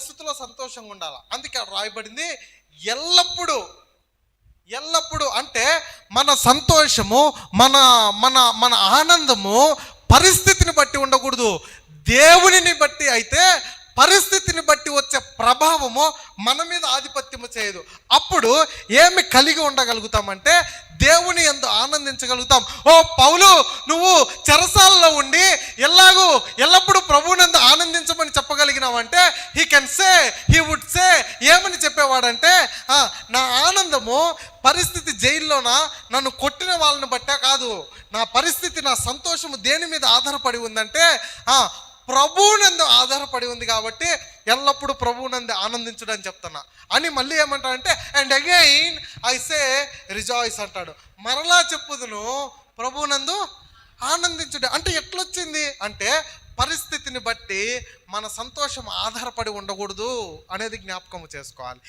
పరిస్థితుల్లో సంతోషంగా ఉండాలి? అందుకే రాయబడింది ఎల్లప్పుడూ ఎల్లప్పుడూ అంటే మన సంతోషము మన మన మన ఆనందము పరిస్థితిని బట్టి ఉండకూడదు. దేవునిని బట్టి అయితే పరిస్థితిని బట్టి వచ్చే ప్రభావము మన మీద ఆధిపత్యము చేయదు. అప్పుడు ఏమి కలిగి ఉండగలుగుతామంటే దేవుని ఎందు ఆనందించగలుగుతాం. ఓ పౌలు నువ్వు చెరసాలలో ఉండి ఎల్లాగూ ఎల్లప్పుడూ అంటే he can say he would say ఏమని చెప్పేవాడంటే "ఆ, నా ఆనందము పరిస్థితి జైల్లోన? నన్ను కొట్టిన వాళ్ళని బట్టే కాదు. నా పరిస్థితి నా సంతోషము దేని మీద ఆధారపడి ఉందంటే ఆ, ప్రభువునందు ఆధారపడి ఉంది కాబట్టి ఎల్లప్పుడూ ప్రభువునందు ఆనందించడం అని చెప్తున్నా. అని మళ్ళీ ఏమంటాడంటే and again I say rejoice అంటాడు. మరలా చెప్పుదును ప్రభువునందు ఆనందించుడు అంటే ఎట్లొచ్చింది? అంటే పరిస్థితి పరిస్థితిని బట్టి మన సంతోషం ఆధారపడి ఉండకూడదు అనేది జ్ఞాపకం చేసుకోవాలి.